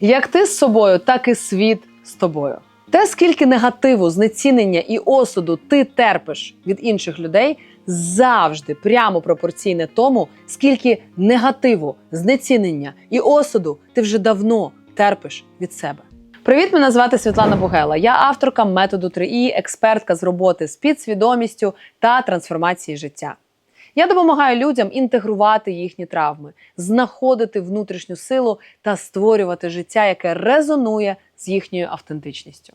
Як ти з собою, так і світ з тобою. Те, скільки негативу, знецінення і осуду ти терпиш від інших людей, завжди прямо пропорційне тому, скільки негативу, знецінення і осуду ти вже давно терпиш від себе. Привіт, мене звати Світлана Бугела. Я авторка методу 3І, експертка з роботи з підсвідомістю та трансформації життя. Я допомагаю людям інтегрувати їхні травми, знаходити внутрішню силу та створювати життя, яке резонує з їхньою автентичністю.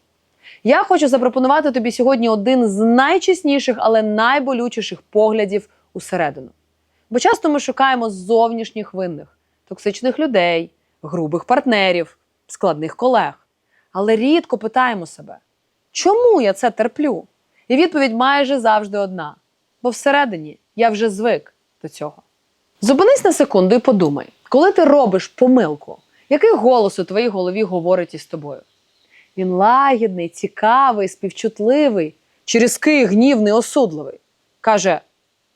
Я хочу запропонувати тобі сьогодні один з найчесніших, але найболючіших поглядів усередину. Бо часто ми шукаємо зовнішніх винних, токсичних людей, грубих партнерів, складних колег. Але рідко питаємо себе, чому я це терплю? І відповідь майже завжди одна: бо всередині я вже звик до цього. Зупинись на секунду і подумай, коли ти робиш помилку, який голос у твоїй голові говорить із тобою? Він лагідний, цікавий, співчутливий, чи різкий, гнівний, осудливий. Каже: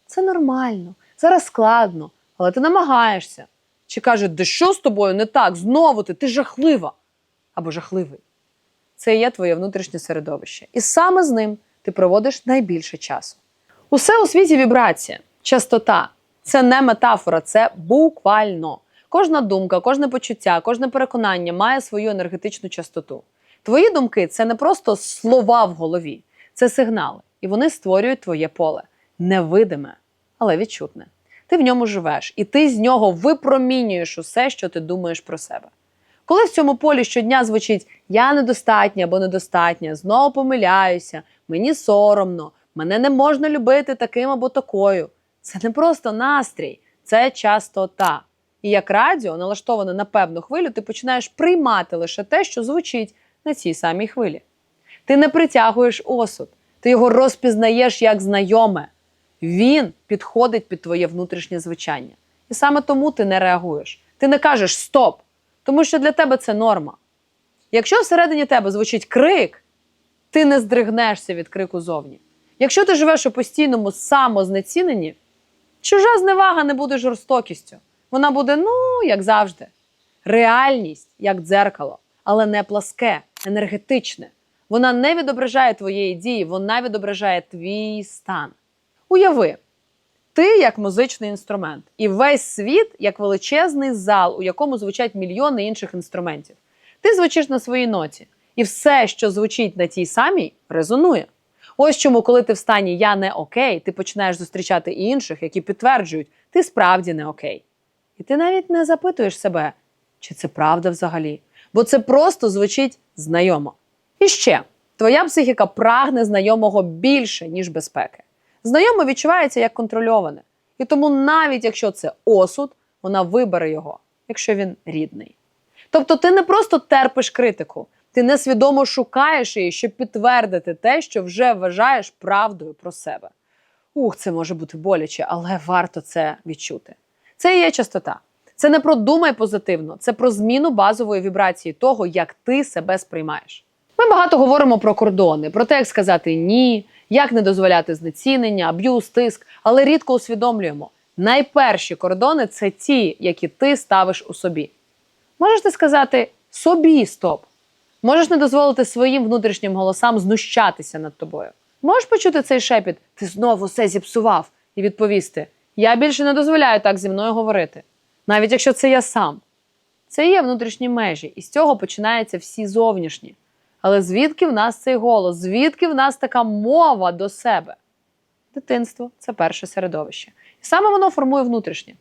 це нормально, зараз складно, але ти намагаєшся. Чи каже, де що з тобою не так? Знову ти, ти жахлива або жахливий. Це є твоє внутрішнє середовище. І саме з ним ти проводиш найбільше часу. Усе у світі вібрація, частота. Це не метафора, це буквально. Кожна думка, кожне почуття, кожне переконання має свою енергетичну частоту. Твої думки це не просто слова в голові, це сигнали, і вони створюють твоє поле невидиме, але відчутне. Ти в ньому живеш, і ти з нього випромінюєш усе, що ти думаєш про себе. Коли в цьому полі щодня звучить я недостатня або недостатня, знову помиляюся, мені соромно, мене не можна любити таким або такою. Це не просто настрій, це частота. І як радіо, налаштоване на певну хвилю, ти починаєш приймати лише те, що звучить на цій самій хвилі. Ти не притягуєш осуд, ти його розпізнаєш як знайоме. Він підходить під твоє внутрішнє звучання. І саме тому ти не реагуєш. Ти не кажеш стоп, тому що для тебе це норма. Якщо всередині тебе звучить крик, ти не здригнешся від крику зовні. Якщо ти живеш у постійному самознеціненні, чужа зневага не буде жорстокістю. Вона буде, ну, як завжди. Реальність як дзеркало, але не пласке, енергетичне. Вона не відображає твоєї дії, вона відображає твій стан. Уяви, ти як музичний інструмент, і весь світ як величезний зал, у якому звучать мільйони інших інструментів. Ти звучиш на своїй ноті, і все, що звучить на тій самій, резонує. Ось чому, коли ти в стані Я не окей, ти починаєш зустрічати інших, які підтверджують, ти справді не окей. І ти навіть не запитуєш себе, чи це правда взагалі, бо це просто звучить знайомо. І ще твоя психіка прагне знайомого більше, ніж безпеки. Знайоме відчувається як контрольоване. І тому, навіть якщо це осуд, вона вибере його, якщо він рідний. Тобто ти не просто терпиш критику, ти несвідомо шукаєш її, щоб підтвердити те, що вже вважаєш правдою про себе. Ух, це може бути боляче, але варто це відчути. Це і є частота. Це не про думай позитивно, це про зміну базової вібрації того, як ти себе сприймаєш. Ми багато говоримо про кордони, про те, як сказати ні, як не дозволяти знецінення, аб'юз, тиск, але рідко усвідомлюємо. Найперші кордони це ті, які ти ставиш у собі. Можеш ти сказати собі стоп. Можеш не дозволити своїм внутрішнім голосам знущатися над тобою. Можеш почути цей шепіт, ти знову все зіпсував, і відповісти: Я більше не дозволяю так зі мною говорити, навіть якщо це я сам. Це є внутрішні межі, і з цього починаються всі зовнішні. Але звідки в нас цей голос? Звідки в нас така мова до себе? Дитинство це перше середовище. І саме воно формує внутрішнє.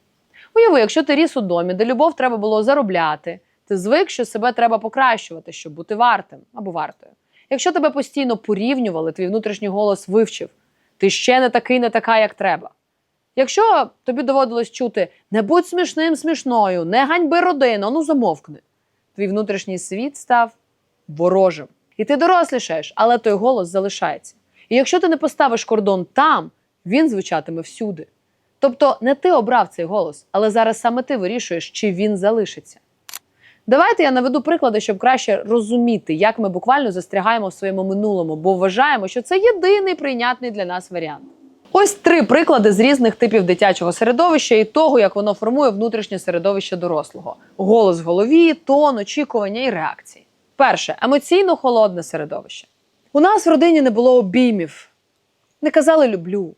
Уяви, якщо ти ріс у домі, де любов треба було заробляти, ти звик, що себе треба покращувати, щоб бути вартим або вартою. Якщо тебе постійно порівнювали, твій внутрішній голос вивчив, ти ще не такий, не така, як треба. Якщо тобі доводилось чути не будь смішним смішною, не ганьби родину, ну замовкни. Твій внутрішній світ став ворожим. І ти дорослішаєш, але той голос залишається. І якщо ти не поставиш кордон там, він звучатиме всюди. Тобто не ти обрав цей голос, але зараз саме ти вирішуєш, чи він залишиться. Давайте я наведу приклади, щоб краще розуміти, як ми буквально застрягаємо в своєму минулому, бо вважаємо, що це єдиний прийнятний для нас варіант. Ось три приклади з різних типів дитячого середовища і того, як воно формує внутрішнє середовище дорослого: голос в голові, тон, очікування і реакції. Перше емоційно холодне середовище. У нас в родині не було обіймів, не казали люблю.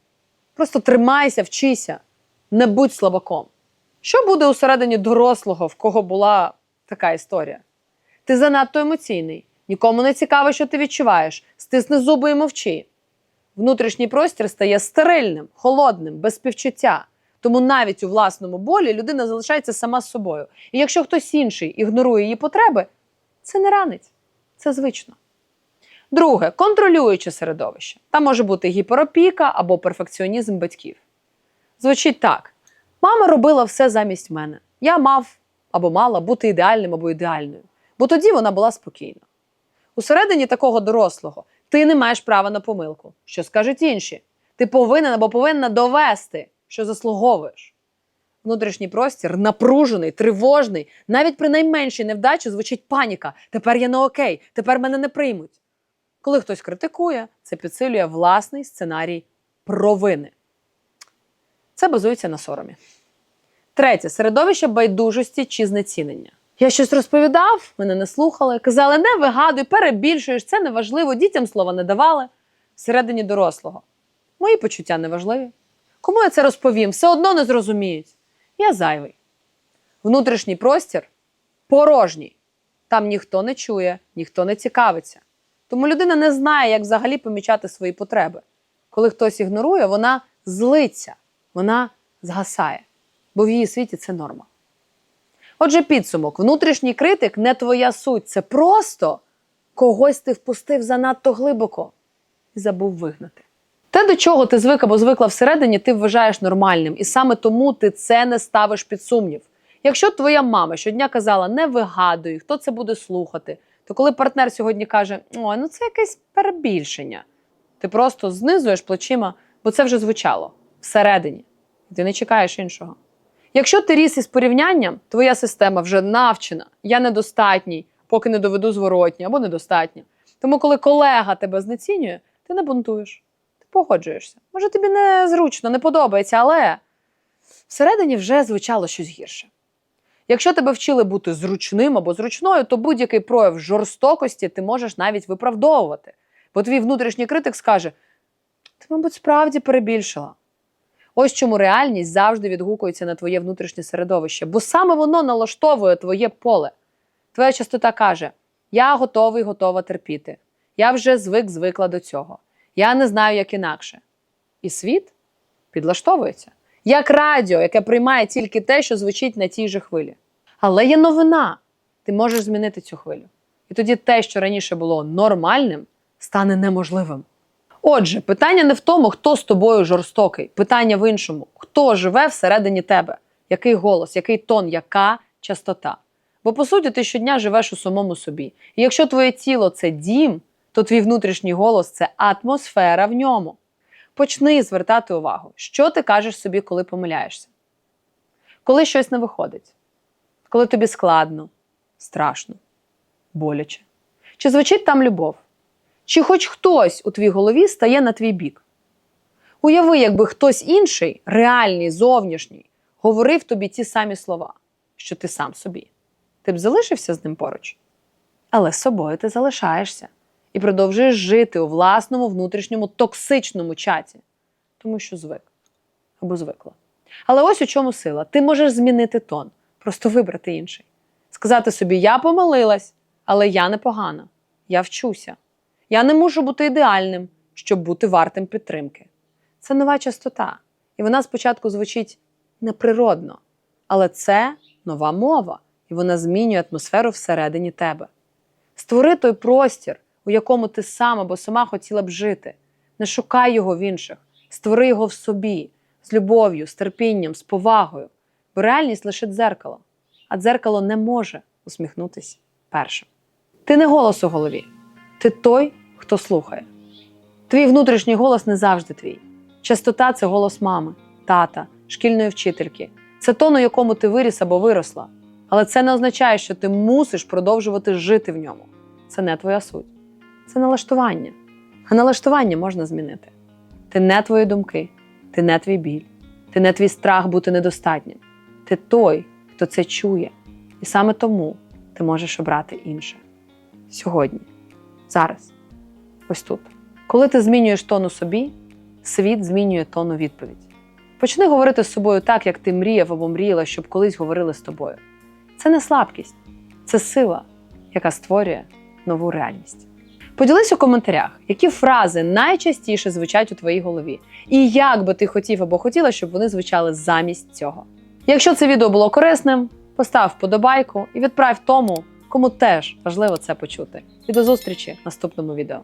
Просто тримайся, вчися, не будь слабаком. Що буде усередині дорослого, в кого була така історія? Ти занадто емоційний, нікому не цікаво, що ти відчуваєш, стисни зуби і мовчи. Внутрішній простір стає стерильним, холодним, без співчуття. Тому навіть у власному болі людина залишається сама з собою. І якщо хтось інший ігнорує її потреби, це не ранить, це звично. Друге контролююче середовище. Там може бути гіперопіка або перфекціонізм батьків. Звучить так: мама робила все замість мене. Я мав або мала бути ідеальним або ідеальною, бо тоді вона була спокійна. Усередині такого дорослого ти не маєш права на помилку. Що скажуть інші? Ти повинен або повинна довести, що заслуговуєш. Внутрішній простір напружений, тривожний. Навіть при найменшій невдачі звучить паніка. Тепер я не окей, тепер мене не приймуть. Коли хтось критикує, це підсилює власний сценарій провини. Це базується на соромі. Третє середовище байдужості чи знецінення. Я щось розповідав, мене не слухали, казали, не вигадуй, перебільшуєш, це неважливо, дітям слова не давали. Всередині дорослого. Мої почуття неважливі. Кому я це розповім? Все одно не зрозуміють. Я зайвий. Внутрішній простір порожній. Там ніхто не чує, ніхто не цікавиться. Тому людина не знає, як взагалі помічати свої потреби. Коли хтось ігнорує, вона злиться, вона згасає, бо в її світі це норма. Отже, підсумок: внутрішній критик не твоя суть, це просто когось ти впустив занадто глибоко і забув вигнати. Те, до чого ти звик або звикла всередині, ти вважаєш нормальним, і саме тому ти це не ставиш під сумнів. Якщо твоя мама щодня казала не вигадуй, хто це буде слухати, то коли партнер сьогодні каже, ой, ну це якесь перебільшення, ти просто знизуєш плечима, бо це вже звучало всередині, і ти не чекаєш іншого. Якщо ти ріс із порівнянням, твоя система вже навчена, я недостатній, поки не доведу зворотні або недостатня. Тому, коли колега тебе знецінює, ти не бунтуєш, ти погоджуєшся. Може, тобі не зручно, не подобається, але всередині вже звучало щось гірше. Якщо тебе вчили бути зручним або зручною, то будь-який прояв жорстокості ти можеш навіть виправдовувати. Бо твій внутрішній критик скаже: ти, мабуть, справді перебільшила. Ось чому реальність завжди відгукується на твоє внутрішнє середовище, бо саме воно налаштовує твоє поле. Твоя частота каже: Я готовий, готова терпіти. Я вже звик, звикла до цього. Я не знаю, як інакше. І світ підлаштовується. Як радіо, яке приймає тільки те, що звучить на тій же хвилі. Але є новина. Ти можеш змінити цю хвилю. І тоді те, що раніше було нормальним, стане неможливим. Отже, питання не в тому, хто з тобою жорстокий, питання в іншому: хто живе всередині тебе, який голос, який тон, яка частота. Бо по суті, ти щодня живеш у самому собі. І якщо твоє тіло це дім, то твій внутрішній голос це атмосфера в ньому. Почни звертати увагу, що ти кажеш собі, коли помиляєшся, коли щось не виходить, коли тобі складно, страшно, боляче. Чи звучить там любов? Чи хоч хтось у твій голові стає на твій бік? Уяви, якби хтось інший, реальний, зовнішній, говорив тобі ті самі слова, що ти сам собі. Ти б залишився з ним поруч. Але з собою ти залишаєшся і продовжуєш жити у власному внутрішньому токсичному чаті, тому що звик або звикла. Але ось у чому сила: ти можеш змінити тон, просто вибрати інший. Сказати собі: Я помилилась, але я непогана, я вчуся. Я не можу бути ідеальним, щоб бути вартим підтримки. Це нова частота, і вона спочатку звучить неприродно, але це нова мова, і вона змінює атмосферу всередині тебе. Створи той простір, у якому ти сам або сама хотіла б жити. Не шукай його в інших, створи його в собі, з любов'ю, з терпінням, з повагою. Бо реальність лише дзеркало, а дзеркало не може усміхнутися першим. Ти не голос у голові, ти той, хто слухає. Твій внутрішній голос не завжди твій. Частота це голос мами, тата, шкільної вчительки. Це тон, у якому ти виріс або виросла. Але це не означає, що ти мусиш продовжувати жити в ньому. Це не твоя суть. Це налаштування. А налаштування можна змінити. Ти не твої думки, Ти не твій біль, ти не твій страх бути недостатнім. Ти той, хто це чує. І саме тому ти можеш обрати інше. Сьогодні, зараз, ось тут. Коли ти змінюєш тону собі, світ змінює тону відповідь. Почни говорити з собою так, як ти мріяв або мріяла, щоб колись говорили з тобою. Це не слабкість, це сила, яка створює нову реальність. Поділись у коментарях, які фрази найчастіше звучать у твоїй голові, і як би ти хотів або хотіла, щоб вони звучали замість цього. Якщо це відео було корисним, постав вподобайку і відправ тому, кому теж важливо це почути. І до зустрічі в наступному відео.